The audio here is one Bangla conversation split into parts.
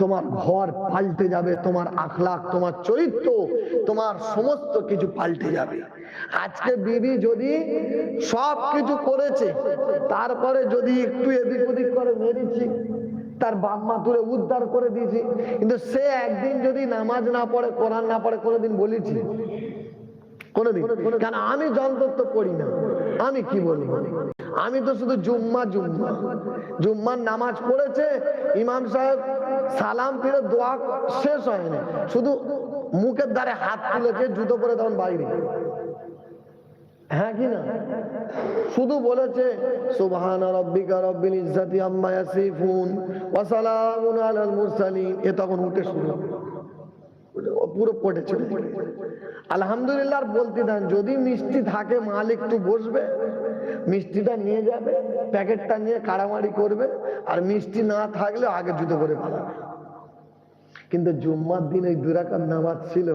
তোমার ঘর পাল্টে যাবে, তোমার আখলাখ, তোমার চরিত্র, তোমার সমস্ত কিছু পাল্টে যাবে। আজকে বিবি যদি সব কিছু করেছে, তারপরে যদি একটু এদিক ওদিক করে মেরেছি, তার বাপ মা তুলে উদ্ধার করে দিয়েছি, কিন্তু সে একদিন যদি নামাজ না পড়ে, কোরআন না পড়ে, কোনোদিন বলেছি? কোনোদিন? কেন আমি যন্ত্র পড়ি না। আমি কি বলব আমি তো শুধু জুম্মা জুম্মা। জুম্মার নামাজ পড়েছে, ইমাম সাহেব সালাম ফিরে দোয়া শেষ হয়নি। শুধু মুখের দ্বারে হাত তুলেছে জুতো পরে তখন বাইরে। হ্যাঁ কি না? শুধু বলেছে, সুবহান রাব্বিকা রব্বিল ইজ্জাতি আম্মা ইয়াসিফুন ওয়া সালামুন আলাল মুরসালিন। এ তখন উঠে শুরু পুরো পড়ে চলে আলহামদুলিল্লাহ বলতে দেন, যদি মিষ্টি থাকে, মালিক একটু বসবে। মিষ্টিটা নিয়ে যাবে, প্যাকেটটা নিয়ে কাড়ামাড়ি করবে, আর মিষ্টি না থাকলে আগে জুতো করে পালাবে কিন্তু জুম্মার দিন ওই দুরাকার নামাজ ছিল।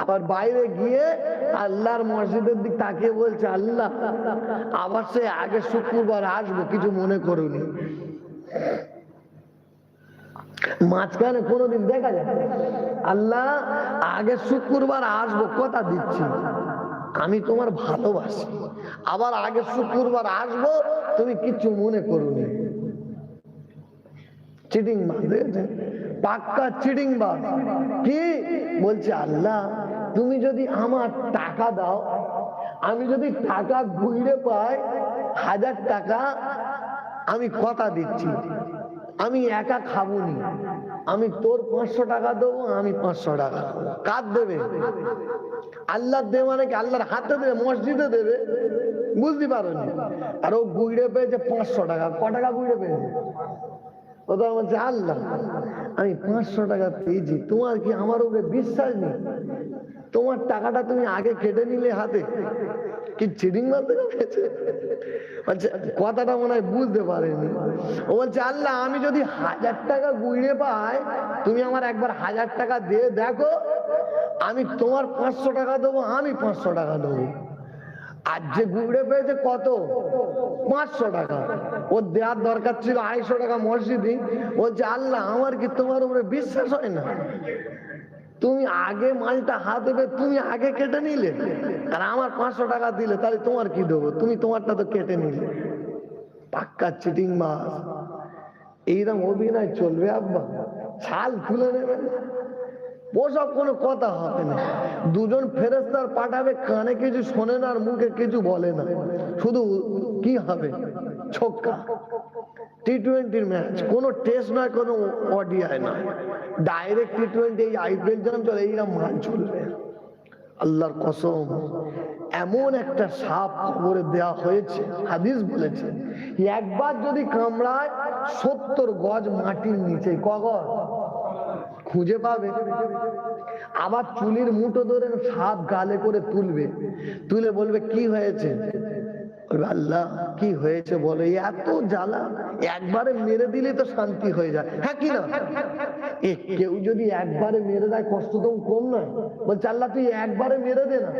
আবার বাইরে গিয়ে আল্লাহর মসজিদের দিক তাকিয়ে বলছে, আল্লাহ, আবার সে আগে শুক্রবার আসব, কিছু মনে করুনি। মাঝখানে কোনোদিন দেখা যায়, আল্লাহ, আগে শুক্রবার আসব, কথা দিচ্ছি। আমি তোমার ভালোবাসি। আবার আগে শুক্রবার আসব, তুমি কিছু মনে করুনি। চিটিং পাক্কা চিটিং বাদ কি? বলছে, আল্লাহ, তুমি যদি আমার টাকা দাও, আমি যদি টাকা পাই, হাজার টাকা আমি কথা দিচ্ছি। আমি একা খাব নি। আমি তোর পাঁচশো টাকা দেবো, আমি পাঁচশো টাকা দেবো। কার দেবে? আল্লাহ দেবে মানে কি? আল্লাহর হাতে দেবে, মসজিদে দেবে? বুঝতে পারো আর ও গুইড়ে পেয়েছে পাঁচশো টাকা। ক টাকা গুইড়ে পেয়েছে? আল্লাহ, আমি পাঁচশো টাকা পেয়েছি। তোমার কি আমার উপরে বিশ্বাস নেই? তোমার টাকাটা তুমি আগে কেটে নিলে হাতে। কি চিটিং মারতে বলছে, কথাটা মনে হয় বুঝতে পারেনি। ও বলছে, আল্লাহ, আমি যদি হাজার টাকা গুইড়ে পাই, তুমি আমার একবার হাজার টাকা দিয়ে দেখো, আমি তোমার পাঁচশো টাকা দেবো, আমি পাঁচশো টাকা দেবো। আর যে গুড়ে পেয়েছে কত? পাঁচশো টাকা। ওর দেওয়ার দরকার ছিল আড়াইশো টাকা মসজিদে। বলছে, আল্লাহ, আমার কি তোমার উপরে বিশ্বাস হয় না? তুমি আগে মালটা হাতে পেয়ে তুমি আগে কেটে নিলে। আর আমার পাঁচশো টাকা দিলে, তাহলে তোমার কি দেবো? তুমি তোমারটা তো কেটে নিলে। পাক্কা চিটিং মাছ। এইরকম অভিনয় চলবে, আব্বা। ছাল তুলে নেবে। ওসব কোনো কথা হবে না। দুজন ফেরেস্তার পাঠাবে, কানে কিছু শোনে না আর মুখে কিছু বলে না। শুধু কি হবে? ছক্কা টি টোয়েন্টির ম্যাচ কোনো টেস্ট নয়, কোনো অডিয়ায় নয়। ডাইরেক্ট টি টোয়েন্টি এই আইপিএল যেরকম চলে এইরকম মাল চলবে আল্লাহর কসম, এমন একটা সাপ খবরে দেয়া হয়েছে, হাদিস বলেছে একবার যদি কামড়ায়, সত্তর গজ মাটির নিচে, ক গজ? খুঁজে পাবে। আবার চুলির মুঠো ধরে সাপ গালে করে তুলবে। তুলে বলবে, কি হয়েছে? আল্লাহ, কি হয়েছে বলো? এত জ্বালা, একবারে মেরে দিলে তো শান্তি হয়ে যায়। হ্যাঁ কি না? কেউ যদি একবারে মেরে দেয়, কষ্ট তো কম নয়। বলছে, আল্লাহ, তুই একবারে মেরে দে না।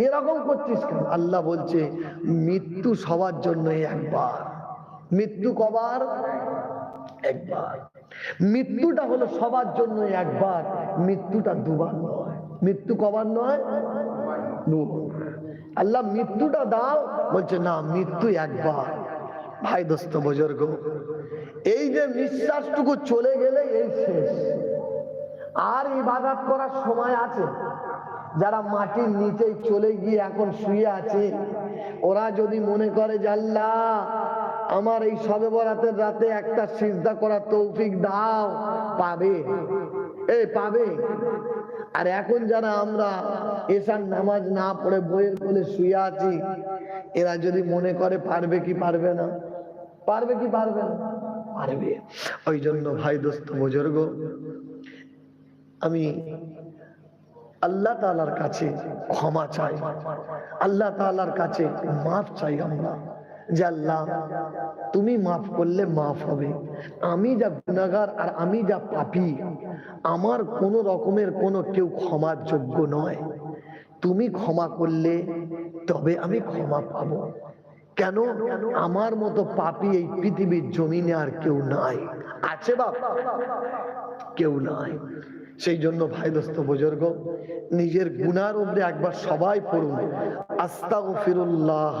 এরকম করছিস কেন? আল্লাহ বলছে, মৃত্যু সবার জন্য একবার। মৃত্যু কবার? একবার। মৃত্যুটা হলো সবার জন্য একবার। মৃত্যুটা দুবার নয়। মৃত্যু কবার নয়? দুবার। আল্লাহ মৃত্যুটা দাও। বলছে, না মৃত্যু একবার। ভাই, দোস্ত, বুজুর্গ, এই যে নিঃশ্বাসটুকু চলে গেলে এই শেষ। আর ইবাদত করার সময় আছে। যারা মাটির নিচে চলে গিয়ে এখন শুয়ে আছে, ওরা যদি মনে করে যে, আল্লাহ, আমার এই সবে বরাতের রাতে একটা সিজদা করার তৌফিক দাও। পাবে। এ, পাবে। আর এখন যারা আমরা এসার নামাজ না পড়ে বইয়ের কোলে শুয়ে আছি, এরা যদি মনে করে, পারবে কি পারবে না? পারবে কি পারবে না? পারবে। ওই জন্য ভাই দোস্ত, বুজুর্গ, আমি আল্লাহ তালার কাছে ক্ষমা চাই। আল্লাহ তালার কাছে মাফ চাই আমরা। যে আল্লাহ তুমি মাফ করলে মাফ হবে। আমি যা গুনাগার আর আমি যা পাপি, আমার কোনো রকমের কোনো কেউ ক্ষমার যোগ্য নয়। তুমি ক্ষমা করলে তবে আমি ক্ষমা পাবো। কেন? আমার মতো পাপি এই পৃথিবীর জমিনে আর কেউ নাই। আছে বাপ, কেউ নাই। সেই জন্য ভাই দোস্ত, বুজুর্গ, নিজের গুনার উপরে একবার সবাই পড়ুন। আস্তাগফিরুল্লাহ।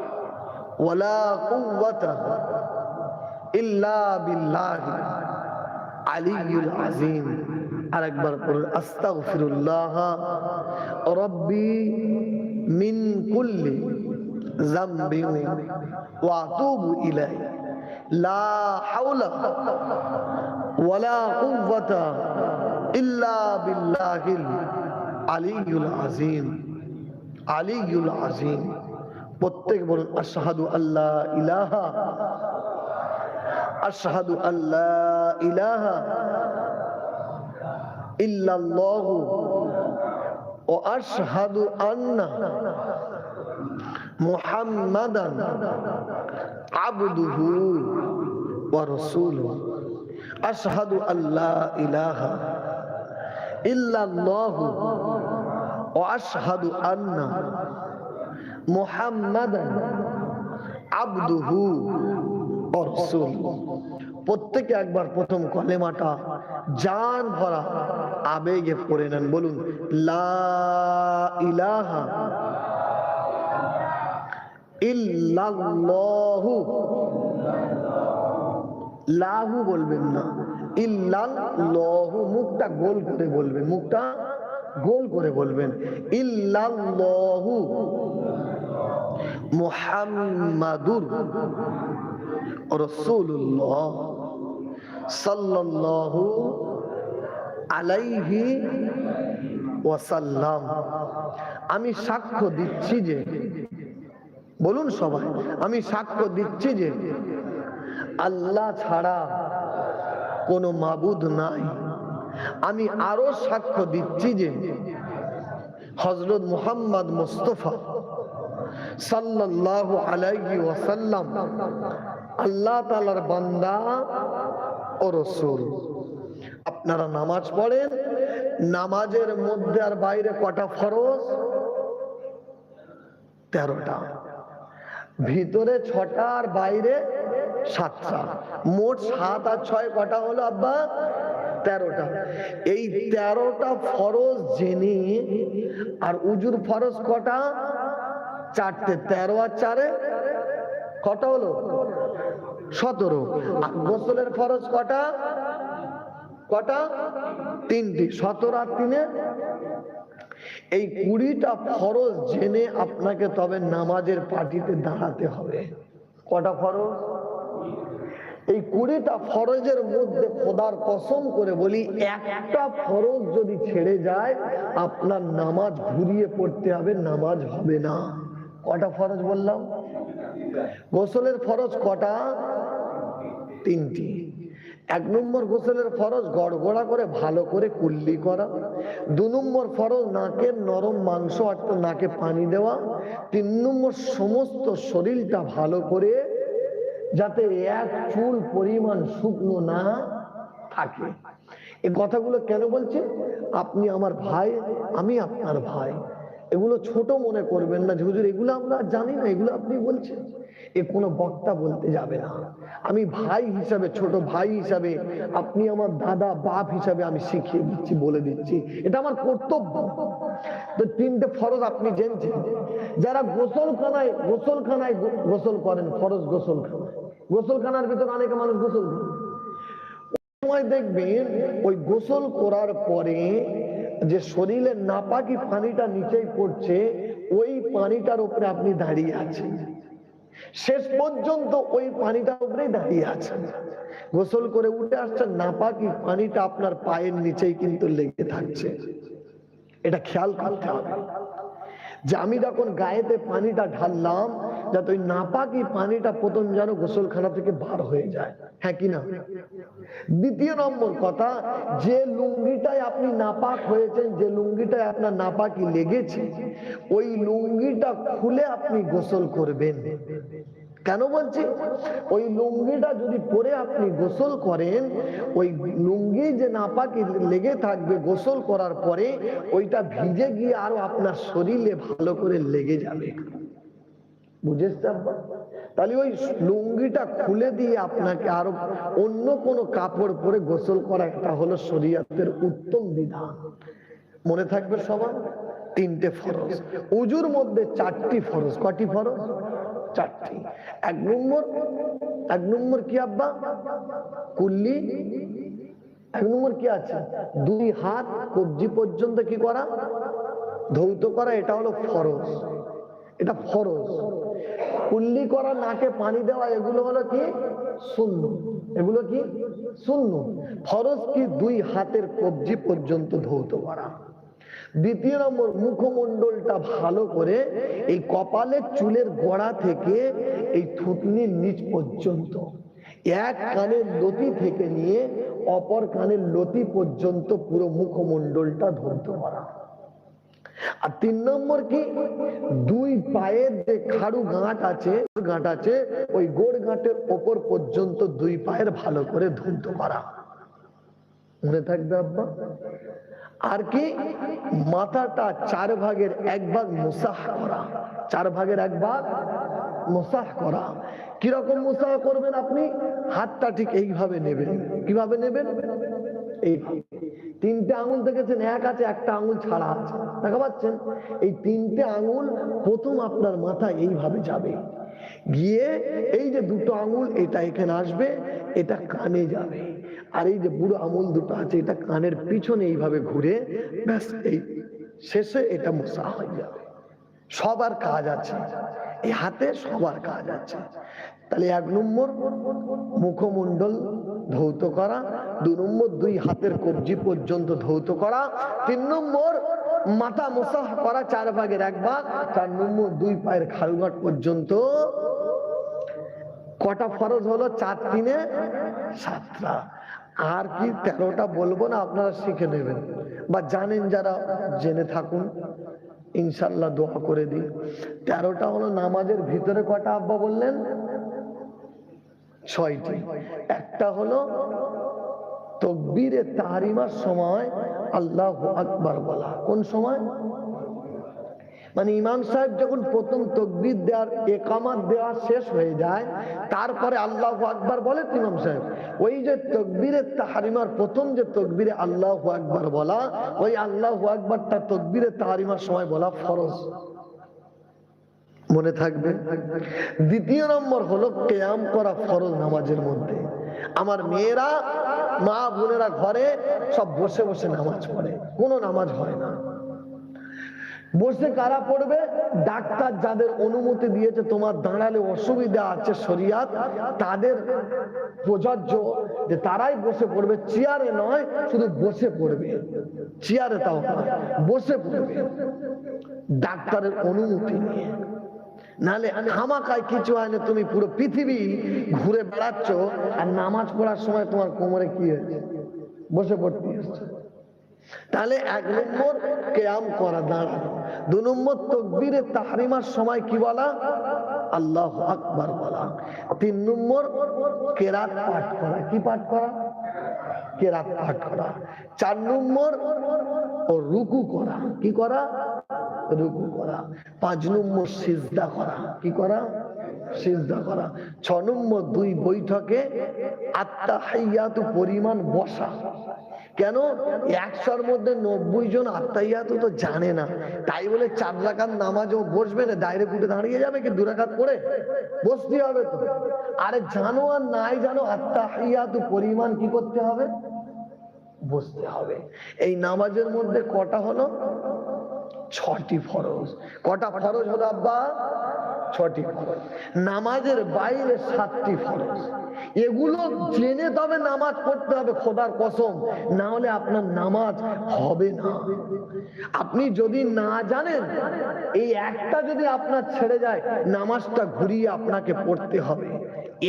ওয়ালা কুওয়াতা ইল্লা বিল্লাহি আলিয়ুল আযীম আরেকবার পড়ুন আস্তাগফিরুল্লাহ রব্বি মিন কুল্লি যামবি ওয়া আতুবু ইলাইহি লা হাওলা ওয়ালা কুওয়াতা ইল্লা বিল্লাহিল আলিয়ুল আযীম আলিয়ুল আযীম প্রত্যেক বলুন আশহাদু আল্লাহ ইলাহা, আশহাদু আল্লাহ ইলাহা ইল্লাল্লাহ ও আশহাদু আন্না মুহাম্মাদান আবদুহু ওয়া রাসূলুহু। আশহাদু আল্লাহ ইলাহা ইল্লাল্লাহ ও আশহাদু আন্না মুহাম্মাদান আবদুহু প্রত্যেকে একবার প্রথম কলেমাটা জান ভরা আবেগে পড়ে নেন, বলুন ইলাহা ইল্লাল্লাহু। লাহু বলবেন না, ইল্লাল্লাহু, মুখটা গোল করে বলবেন, মুখটা গোল করে বলবেন, ইল্লাল্লাহু মুহাম্মাদুর রসুল্লাহ সাল্লাল্লাহু আলাইহি ওয়াসাল্লাম। আমি সাক্ষ্য দিচ্ছি যে, বলুন সবাই, আমি সাক্ষ্য দিচ্ছি যে, আল্লাহ ছাড়া কোনো মাবুদ নাই। আমি আরও সাক্ষ্য দিচ্ছি যে হজরত মুহাম্মদ মুস্তফা সাল্লাল্লাহু আলাইহি ওয়াসাল্লাম আল্লাহ তাআলার বান্দা ও রসুল। আপনারা নামাজ পড়েন, নামাজের মধ্যে আর বাইরে কটা ফরজ? তেরোটা। ভিতরে ছটা আর বাইরে সাতটা। মোট সাত আর ছয় কটা হলো আব্বা? তেরোটা। এই তেরোটা ফরজ জেনে আর উজুর ফরজ কটা? চারটে, তেরো আর চারে? কটা হলো? সতেরো। গোসলের ফরজ কটা? কটা? তিনটি। সতেরো আর তিনে? এই কুড়িটা ফরজ জেনে আপনাকে তবে নামাজের পার্টিতে দাঁড়াতে হবে। কটা ফরজ? এই কুড়িটা ফরজের মধ্যে খোদার কসম করে বলি, একটা ফরজ যদি ছেড়ে যায়, আপনার নামাজ ঘুরিয়ে পড়তে হবে, নামাজ হবে না। কটা ফরজ বললাম? গোসলের ফরজ কটা? তিনটি। এক নম্বর গোসলের ফরজ গড়গড়া করে, ভালো করে কুল্লি করা। দু নম্বর ফরজ নাকের নরম মাংস অর্থাৎ নাকে পানি দেওয়া। তিন নম্বর সমস্ত শরীরটা ভালো করে যাতে এক চুল পরিমাণ শুকনো না থাকে। এই কথাগুলো কেন বলছে আপনি আমার ভাই, আমি আপনার ভাই। এগুলো ছোট মনে করবেন না। হুজুর, এগুলো আমরা জানি না, এগুলো আপনি বলছেন। এ কোনো বক্তা বলতে যাবে না। আমি ভাই হিসাবে, ছোট ভাই হিসাবে, আপনি আমার দাদা, বাপ হিসাবে আমি শিখিয়ে দিচ্ছি, বলে দিচ্ছি। এটা আমার কর্তব্য। তো তিনটে ফরজ আপনি জেনছেন। যারা গোসলখানায় গোসলখানায় গোসল করেন, ফরজ গোসলখানায় গোসলখানার ভিতর অনেকে মানুষ গোসল সময় দেখবেন, ওই গোসল করার পরে যে শরীরের নাপাকি পানিটা নিচেই পড়ছে, ওই পানিটার উপরে আপনি দাঁড়িয়ে আছেন। শেষ পর্যন্ত ওই পানিটার উপরেই দাঁড়িয়ে আছেন। গোসল করে উঠে আসছেন, নাপাকি পানিটা আপনার পায়ের নিচেই কিন্তু লেগে থাকছে। এটা খেয়াল করতে হবে। যে আমি যখন গায়েতে পানিটা ঢাললাম যাতে ওই নাপাকি পানিটা প্রথম যেন গোসলখানা থেকে বার হয়ে যায়। হ্যাঁ কি না? দ্বিতীয় নম্বর কথা, যে লুঙ্গিটায় আপনি নাপাক হয়েছেন, যে লুঙ্গিটায় আপনার নাপাকি লেগেছে, ওই লুঙ্গিটা খুলে আপনি গোসল করবেন। কেন বলছি? ওই লুঙ্গিটা যদি পরে আপনি গোসল করেন, ওই লুঙ্গি যে নাপাকি লেগে থাকবে গোসল করার পরে, ওইটা ভিজে গিয়ে আরও আপনার শরীরে ভালো করে লেগে যাবে। তাহলে ওই লুঙ্গিটা খুলে দিয়ে আপনাকে আরও অন্য কোনো কাপড় পরে গোসল করা একটা হলো শরীয়তের উত্তম বিধান। মনে থাকবে সবার? তিনটে ফরজ। উজুর মধ্যে চারটি ফরজ। কটি ফরজ? চারটি। এক নম্বর এক নম্বর কি আব্বা? কুল্লি। এক নম্বর কি আছে? দুই হাত কবজি পর্যন্ত কি করা? ধৌত করা, এটা হলো ফরজ। এটা ফরজ। কুল্লি করা, নাকে পানি দেওয়া, এগুলো হলো কি? শূন্য এগুলো কি? শূন্য ফরজ কি? দুই হাতের কবজি পর্যন্ত ধৌত করা। দ্বিতীয় নম্বর মুখমণ্ডলটা ভালো করে এই কপালের চুলের গোড়া থেকে এই থুতনির নিচ পর্যন্ত, এক কানের লতি থেকে নিয়ে অপর কানের লতি পর্যন্ত পুরো মুখমণ্ডলটা ধৌত করা। আর তিন নম্বর কি? দুই পায়ের যে খাড়ু গাঁট আছে গাঁট আছে, ওই গোড় গাঁটের ওপর পর্যন্ত দুই পায়ের ভালো করে ধুন্ত করা। মনে থাকবে আব্বা? আর কি? মাথাটা চার ভাগের এক ভাগ মুসাহ করা। চার ভাগের এক ভাগ মুসাহ করা। কীরকম মুসাহ করবেন আপনি? হাতটা ঠিক এইভাবে নেবেন। কীভাবে নেবেন? তিনটে আঙুল দেখেছেন, এক আছে, একটা আঙুল ছাড়া আছে। দেখা পাচ্ছেন? এই তিনটে আঙুল প্রথম আপনার মাথায় এইভাবে যাবে। গিয়ে এই যে দুটো আঙুল, এটা এখানে আসবে, এটা কানে যাবে। আর এই যে বুড়ো আঙুল দুটো আছে, এটা কানের পিছনে এইভাবে ঘুরে, ব্যাস, এই শেষে এটা মশা হয়ে যাবে। সবার কাজ আছে। এই হাতে সবার কাজ আছে। তাহলে এক নম্বর মুখমণ্ডল ধৌত করা, দু নম্বর দুই হাতের কবজি পর্যন্ত ধৌত করা, তিন নম্বর মাথা মোসাহ করা চার ভাগের এক ভাগ, চার নম্বর দুই পায়ের খালঘাট পর্যন্ত কটা ফরজ হলো? চার, তিনে সাতটা। আর কি তেরোটা বলব না, আপনারা শিখে নেবেন। বা জানেন যারা, জেনে থাকুন। ইনশাল্লাহ দোয়া করে দিই। তেরোটা হলো নামাজের ভিতরে কটা আব্বা বললেন? ছয়টি। একটা হলো তকবীরে তাহারিমার সময় আল্লাহ আকবার বলা। কোন সময়? মানে ইমাম সাহেব যখন প্রথম তকবির দেওয়ার একামাত দেওয়া শেষ হয়ে যায়, তারপরে আল্লাহ আকবার বলে ইমাম সাহেব, ওই যে তকবীরের তাহারিমার প্রথম যে তকবিরে আল্লাহ আকবার বলা, ওই আল্লাহ আকবারটা তকবীরের তাহারিমার সময় বলা ফরজ। মনে থাকবে। দ্বিতীয় নম্বর হলো কেয়াম করা ফরজ নামাজের মধ্যে। আমার মেয়েরা, মা বোনেরা ঘরে সব বসে বসে নামাজ পড়ে। কোনো নামাজ হয় না। বসে কারা পড়বে? ডাক্তার যাদের অনুমতি দিয়েছে তোমার দাঁড়ালে অসুবিধা আছে শরিয়াত, তাদের প্রযোজ্য যে তারাই বসে পড়বে। চেয়ারে নয়, শুধু বসে পড়বে। চেয়ারে তাও বসে পড়বে। ডাক্তারের অনুমতি নিয়ে। নাহলে হামাকায় কিছু হয় না, তুমি পুরো পৃথিবী ঘুরে বেড়াচ্ছ আর নামাজ পড়ার সময় তোমার কোমরে কি হয়েছে? বসে পড়তে তাহলে এক নম্বর কেয়াম করা দাঁড়ানো দু নম্বর তকবীরে তাহরিমার সময় কি বলা? আল্লাহ আকবার বলা। তিন নম্বর কেরাত পাঠ করা, কি পাঠ করা? করা? চার নম্বর ও রুকু করা। কি করা? রুকু করা। পাঁচ নম্বর সিজদা করা। কি করা? সিজদা করা। ছ নম্বর দুই বৈঠকে আত্মা হাইয়াত পরিমাণ বসা। কেন? একশোর মধ্যে নব্বই জন আত্মাইয়াত তো জানে না। তাই বলে চার রাখাত নামাজ ও বসবে না ডাইরেক্ট উঠে দাঁড়িয়ে যাবে কি দু রাখাত পড়ে? বসতে হবে তো। আরে জানো আর নাই জানো আত্মাহিয়াত পরিমাণ কি করতে হবে? বসতে হবে। এই নামাজের মধ্যে কটা হলো? ছটি ফরজ। কটা ফরজ হলো আব্বা? ছটি ফরজ। নামাজের বাইরে সাতটি ফরজ। এগুলো জেনে তবে নামাজ পড়তে হবে, খোদার কসম। না হলে আপনার নামাজ হবে না। আপনি যদি না জানেন, এই একটা যদি আপনার ছেড়ে যায়, নামাজটা ঘুরিয়ে আপনাকে পড়তে হবে।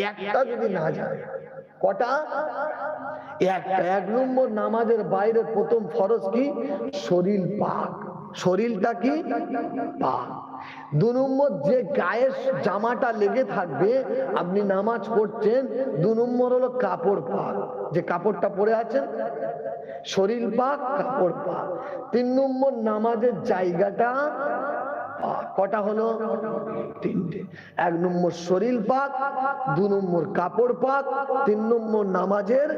একটা যদি না যায়, কটা? একটা এক নম্বর নামাজের বাইরে প্রথম ফরজ কি? শরীর পাক। শরীরটা কি? পাক। দু নম্বর যে গায়ের জামাটা লেগে থাকবে, আপনি নামাজ পড়ছেন, দু নম্বর হলো কাপড় পাক। যে কাপড়টা পরে আছেন, শরীর পাক, কাপড় পাক। তিন নম্বর নামাজের জায়গাটা কটা হলো? তিনটে। এক নম্বর শরীর পাক, দু নম্বর কাপড় পাক, তিন নম্বর নামাজের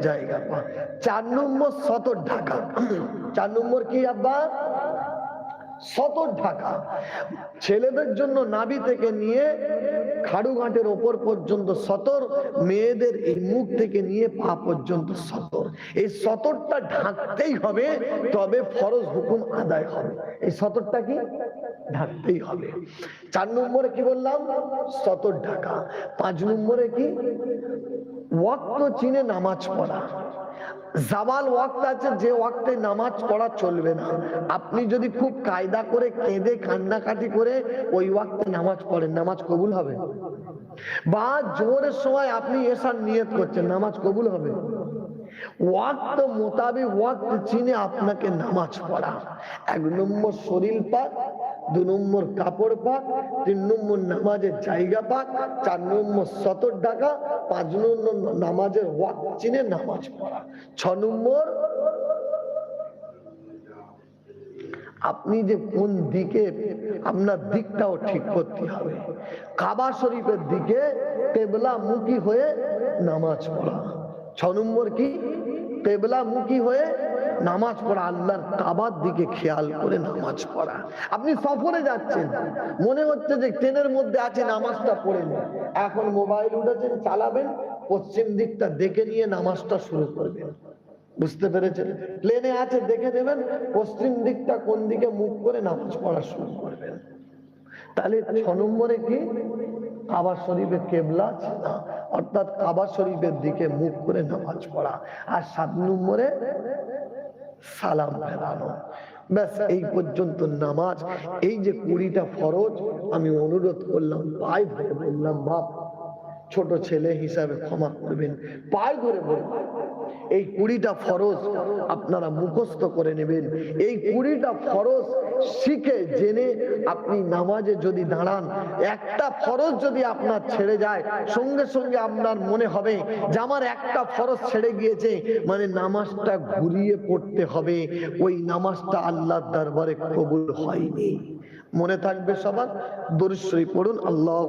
জায়গা পাক। চার নম্বর সতর ঢাকা। চার নম্বর কি আব্বা? সতর ঢাকা। ছেলেদের জন্য নাভি থেকে নিয়ে খাড়ুঘাটের ওপর পর্যন্ত সতর, মেয়েদের এই মুখ থেকে নিয়ে পা পর্যন্ত সতর। এই সতরটা ঢাকতেই হবে, তবে ফরজ হুকুম আদায় হবে। এই সতরটা কি? ঢাকতেই হবে। চার নম্বরে কি বললাম? সতর ঢাকা। পাঁচ নম্বরে কি? ওয়াক্ত চিনে নামাজ পড়া। ওয়াক্ত আছে, যে ওয়াক্তে নামাজ পড়া চলবে না। আপনি যদি খুব কায়দা করে কেঁদে কান্নাকাটি করে ওই ওয়াক্তে নামাজ পড়েন, নামাজ কবুল হবে? বা জোরের সময় আপনি এসার নিয়ত করছেন, নামাজ কবুল হবে? ওয়াক্ত মোতাবেক ওয়াক্ত চিনে আপনাকে নামাজ পড়া। এক নম্বর শরীর পাক, দু নম্বর কাপড় পাক, তিন নম্বর নামাজের জায়গা পাক, চার নম্বর সতর ডাকা পাঁচ নম্বর নামাজের ওয়াক্ত চিনে নামাজ পড়া। ছ নম্বর, আপনি যে কোন দিকে আপনার দিকটাও ঠিক করতে হবে। কাবা শরীফের দিকে কেবলা মুখী হয়ে নামাজ পড়া। ছ নম্বর কি? কেবলা মুখী হয়ে নামাজ পড়া, আল্লাহর কাবার দিকে খেয়াল করে নামাজ পড়া। আপনি সফরে যাচ্ছেন, মনে হচ্ছে যে ট্রেনের মধ্যে আছে নামাজটা পড়ে এখন মোবাইল উঠেছেন চালাবেন পশ্চিম দিকটা দেখে নিয়ে নামাজটা শুরু করবেন। বুঝতে পেরেছেন? প্লেনে আছে, দেখে নেবেন, পশ্চিম দিকটা কোন দিকে মুখ করে নামাজ পড়া শুরু করবেন। তাহলে ছ নম্বরে কি? কাবা শরীফে কেবলা না? অর্থাৎ কাবা শরীফের দিকে মুখ করে নামাজ পড়া। আর সাত নম্বরে সালাম ফেরানো। ব্যাস, এই পর্যন্ত নামাজ। এই যে কুড়িটা ফরজ, আমি অনুরোধ করলাম ধরে বললাম, বাপ ছোট ছেলে হিসাবে ক্ষমা করবেন। পায়ে ধরে বললাম এই কুড়িটা ফরজ আপনারা মুখস্থ করে নেবেন। এই কুড়িটা ফরজ শিখে, জেনে আপনি নামাজে যদি দাঁড়ান, একটা ফরজ যদি আপনার ছেড়ে যায়, সঙ্গে সঙ্গে আপনার মনে হবে যে আমার একটা ফরজ ছেড়ে গিয়েছে। মানে নামাজটা ঘুরিয়ে পড়তে হবে। ওই নামাজটা আল্লাহর দরবারে কবুল হয়নি। মনে থাকবে সবার। দরিশ্রী পড়ুন আল্লাহ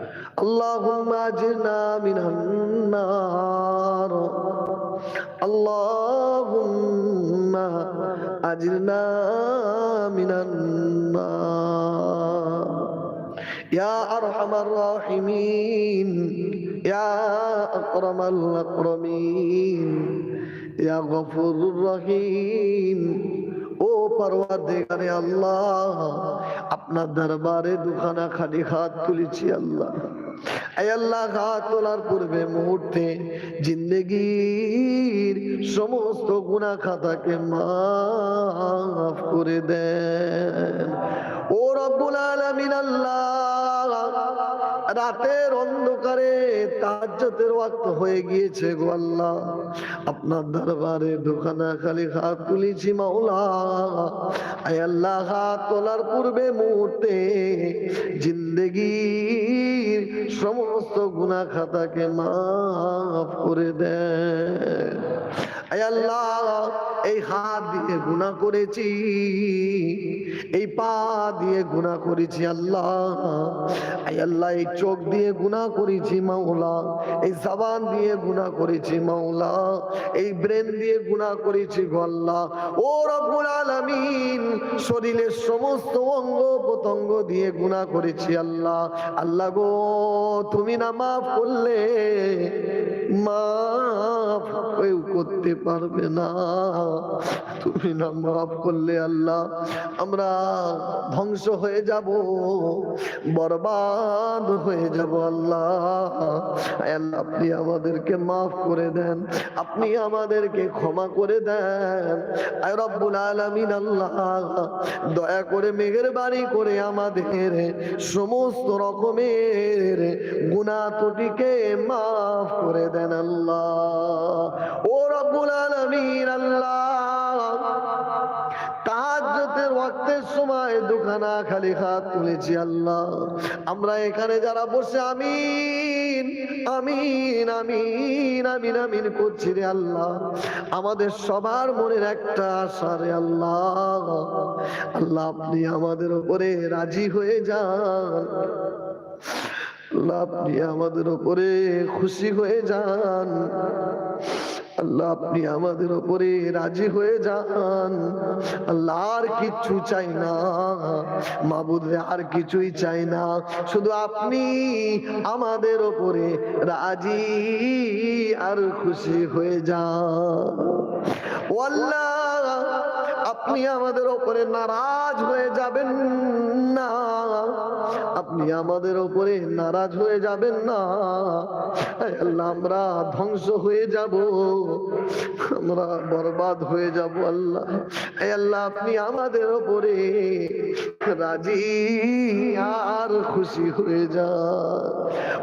اللهم أجرنا من النار اللهم أجرنا من النار يا أرحم الراحمين يا أكرم الأكرمين يا غفور الرحيم ও আপনার দরবারে দুখানা খালি হাত তুলেছি আল্লাহ। আল্লাহ, হাত তোলার পূর্বে মুহূর্তে জিন্দগির সমস্ত গুণা খাতাকে মাফ করে দেন। ও রব্বুল আলামিন আল্লাহ রাতের অন্ধকারে তাজ্জতের ওয়াক্ত হয়ে গিয়েছে গো আল্লাহ। আপনার দরবারে দোকানা খালি হাত তুলেছি মাওলা। আয় আল্লাহ, হাত তোলার পূর্বে মুহূর্তে জিন্দগির সমস্ত গুনাহ খাতাকে মাফ করে দেয় আয় আল্লাহ এই হাত দিয়ে গুনাহ করেছি, এই পা দিয়ে গুনাহ করেছি আল্লাহ। আয় আল্লাহ, এই চোখ দিয়ে গুনাহ করেছি মাওলা, এই জবান দিয়ে গুনাহ করেছি মাওলা, এই ব্রেন দিয়ে গুনাহ করেছি গো আল্লাহ। ও রব্বুল আলামিন, শরীরের সমস্ত অঙ্গ প্রত্যঙ্গ দিয়ে গুনাহ করেছি আল্লাহ। আল্লাহ গো, তুমি না মাফ করলে মাফ কেউ করতে পারবে না। তুমি না মাফ করলে আল্লাহ, আমরা ধ্বংস হয়ে যাব, বরবাদ হয়ে যাব আল্লাহ। আপনি আমাদেরকে মাফ করে দেন, আপনি আমাদেরকে ক্ষমা করে দেন। রব্বুল আলামিন আল্লাহ, দয়া করে মেঘের বাড়ি করে আমাদের সমস্ত রকমের গুণা ত্রুটিকে মাফ করে দেন আল্লাহ। ও রব্বুল আলামিন আল্লাহ ওয়াক্তের সময় দুখানা খালি হাত তুলেছি আল্লাহ। আমরা এখানে যারা বসে আমিন আমিন আমিন আমিন আমিন করছি রে আল্লাহ। আমাদের সবার মনের একটা আশা রে আল্লাহ। আল্লাহ, আপনি আমাদের উপরে রাজি হয়ে যান। আল্লাহ, আপনি আমাদের উপরে খুশি হয়ে যান। আল্লাহ, আপনি আমাদের উপরে রাজি হয়ে যান। আল্লাহ আর কিছু চাই না। মাবুদ আর কিছুই চাই না। শুধু আপনি আমাদের উপরে রাজি আর খুশি হয়ে যান। ও আপনি আমাদের উপরে নারাজ হয়ে যাবেন না। আপনি আমাদের উপরে নারাজ হয়ে যাবেন না। আমরা ধ্বংস হয়ে যাব। আমরা বরবাদ হয়ে যাব, আল্লাহ। আল্লাহ, আপনি আমাদের উপরে রাজি আর খুশি হয়ে যা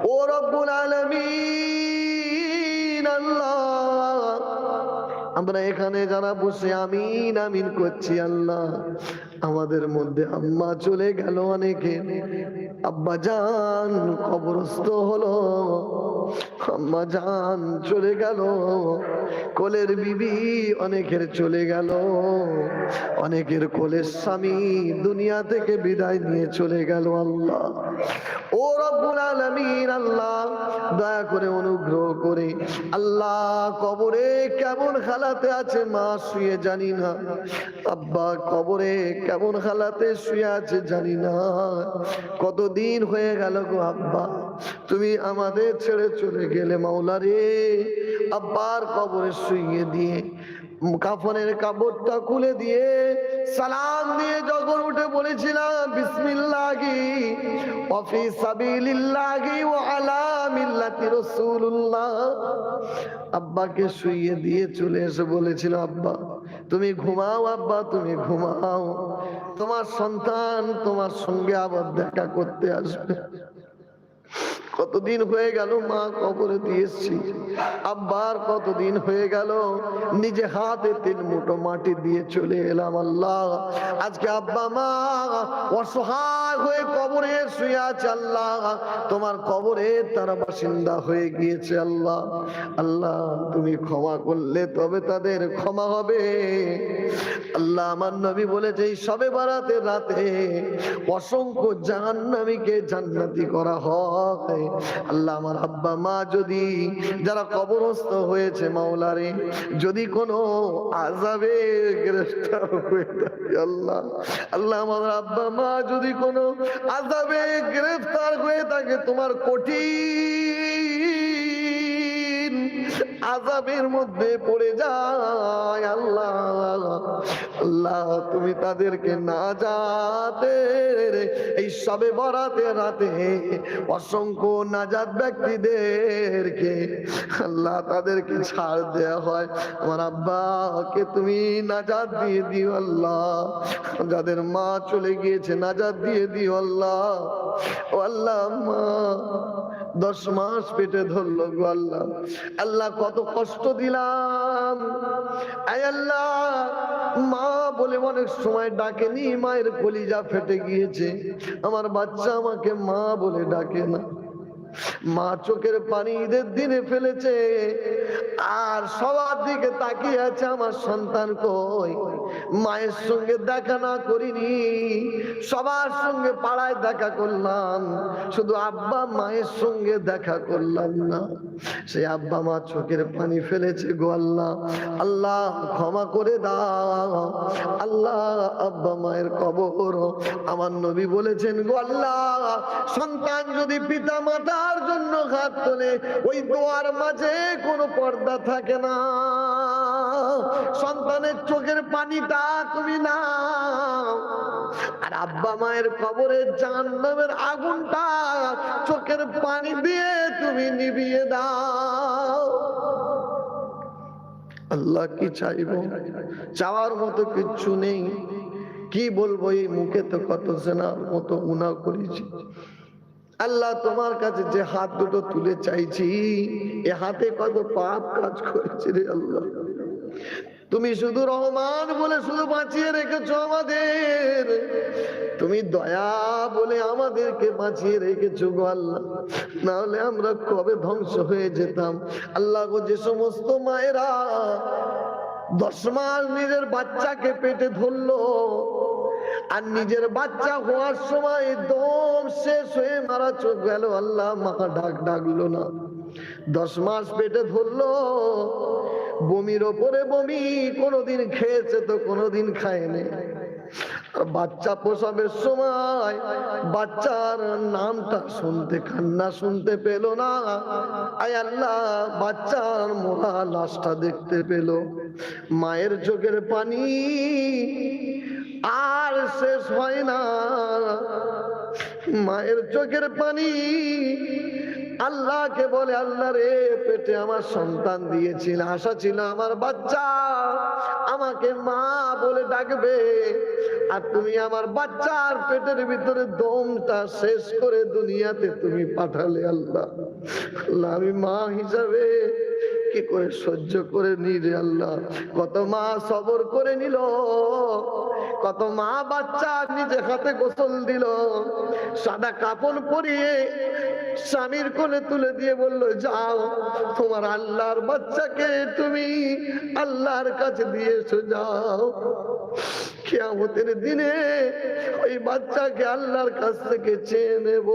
ও রব্বুল আলামিন, আল্লাহ। আমরা এখানে যারা বসে, আমিন আমিন করছি আল্লাহ। আমাদের মধ্যে আম্মা চলে গেল অনেকে। আব্বা জান কবরস্থ হলো। আম্মা জান, চলে গেল। কোলের বিবি অনেকের চলে গেল। অনেকের কোলের স্বামী দুনিয়া থেকে বিদায় নিয়ে চলে গেল আল্লাহ। ও রব্বুল আলামিন আল্লাহ, দয়া করে অনুগ্রহ করে আল্লাহ কবরে কেমন খালাতে আছে মা শুয়ে জানি না। আব্বা কবরে কেমন খালাতে শুয়ে আছে জানি না। কতদিন হয়ে গেল গো আব্বা, তুমি আমাদের ছেড়ে চলে গেলে মাওলা রে। আব্বার কবরে শুইয়ে দিয়ে, কাফনের কাপড়টা খুলে দিয়ে সালাম দিয়ে যখন উঠে বলেছিলাম আলা মিল্লাতি আব্বাকে শুইয়ে দিয়ে চলে এসে বলেছিল, আব্বা, তুমি ঘুমাও, আব্বা, তুমি ঘুমাও। তোমার সন্তান তোমার সঙ্গে আবার দেখা করতে আসবে। কতদিন হয়ে গেল মা কবরে দিয়েছি। আব্বার কতদিন হয়ে গেল? নিজে হাতে তিন মুঠো মাটি দিয়ে চলে এলাম আল্লাহ। আজকে আব্বা মা অসহায় হয়ে কবরে শুয়ে আল্লাহ। তোমার কবরে তারা বাসিন্দা হয়ে গিয়েছে আল্লাহ। আল্লাহ, তুমি ক্ষমা করলে তবে তাদের ক্ষমা হবে। আল্লাহ আমার নবী বলেছে, এই সবে বারাতে রাতে অসংখ্য জাহান্নামীকে জান্নাতি করা হয়। আল্লাহ আমার আব্বা মা যদি, যারা কবরস্থ হয়েছে মাওলারে, যদি কোনো আজাবে গ্রেফতার হয়ে থাকে, আল্লাহ আল্লাহ আমার আব্বা মা যদি কোনো আজাবে গ্রেফতার হয়ে থাকে তোমার কঠিন আজাবের মধ্যে পড়ে যায় আল্লাহ। আল্লাহ, তুমি তাদেরকে না যাতে এই সবে বরাতে রাতে অসংখ্য নাজাত ব্যক্তিদেরকে আল্লাহ তাদেরকে ছাড় দেয়া হয়। আমার আব্বাকে তুমি নাজাত দিয়ে দিও আল্লাহ। যাদের মা চলে গিয়েছে, নাজাত দিয়ে দিও আল্লাহ। আল্লাহ, মা। দশ মাস পেটে ধরলো গো আল্লাহ। আল্লাহ কত কষ্ট দিলাম। আয় আল্লাহ, মা বলে অনেক সময় ডাকেনি, মায়ের কলিজা ফেটে গিয়েছে। আমার বাচ্চা আমাকে মা বলে ডাকে না। মা চোখের পানি ঈদের দিনে ফেলেছে, আর সবার দিকে তাকিয়ে আছে আমার সন্তান কই? মায়ের সঙ্গে দেখা না করিনি, সবার সঙ্গে পাড়ায় দেখা করলাম, শুধু আব্বা মায়ের সঙ্গে দেখা করলাম না। সেই আব্বা মা চোখের পানি ফেলেছে গো আল্লাহ আল্লাহ ক্ষমা করে দাও, আল্লাহ আব্বা মায়ের কবর। আমার নবী বলেছেন, গো আল্লাহ, সন্তান যদি পিতা মাতার জন্য হাত তোলে। ওই দোয়ার মাঝে কোনো পর্দা থাকে না। সন্তানের চোখের পানিটা তুমি না আর আব্বা মায়ের কবরে জাহান্নামের আগুনটা চোখের পানি দিয়ে তুমি নিভিয়ে দাও। আল্লাহ কি চাইব? চাওয়ার মতো কিচ্ছু নেই। কি বলব, এই মুখে তো কত সেনার মতো উনা করেছি। আল্লাহ তোমার কাছে যে হাত দুটো তুলে চাইছি, এ হাতে কত পাপ কাজ করেছে রে আল্লাহ। তুমি শুধু রহমান বলে শুধু বাঁচিয়ে রেখেছো আমাদের। তুমি দয়া বলে আমাদেরকে বাঁচিয়ে রেখেছো গো আল্লাহ। না হলে আমরা কবে ধ্বংস হয়ে যেতাম। আল্লাহ গো, যে সমস্ত মায়েরা দশ মাস নিজের বাচ্চাকে পেটে ধরলো আর নিজের বাচ্চা হওয়ার সময় দম শেষ হয়ে মারা চোখ গেল। আল্লাহ মা ডাক ডাকলো না। দশ মাস পেটে ধরলো। বমির ওপরে বমি, কোনোদিন খেয়েছে তো কোনোদিন খায়নি। বাচ্চা প্রসবের সময় বাচ্চার নামটা শুনতে, কান্না শুনতে পেল না। আয় আল্লাহ, বাচ্চার মোড়া লাশটা দেখতে পেল। মায়ের চোখের পানি আর শেষ হয় না। মায়ের চোখের পানি আল্লাহকে বলে, আল্লাহ রে, পেটে আমার সন্তান দিয়েছিল, আশা ছিল আমার বাচ্চা। আমাকে মা বলে ডাকবে। আর তুমি আমার বাচ্চার পেটের ভিতরে দমটা শেষ করে দুনিয়াতে তুমি পাঠালে আল্লাহ। আল্লাহ, আমি মা হিসাবে কি করে সহ্য করে নিলে আল্লাহ? কত মা সবর করে নিল, কত মা বাচ্চা নিজে হাতে গোসল দিল। সাদা কাপড় পরিয়ে স্বামীর কোলে তুলে দিয়ে বলল, যাও, তোমার আল্লাহর বাচ্চাকে তুমি আল্লাহর কাছে দিয়ে এসো, যাও। কেয়ামতের দিনে ওই বাচ্চাকে আল্লাহর কাছ থেকে চেয়ে নেব।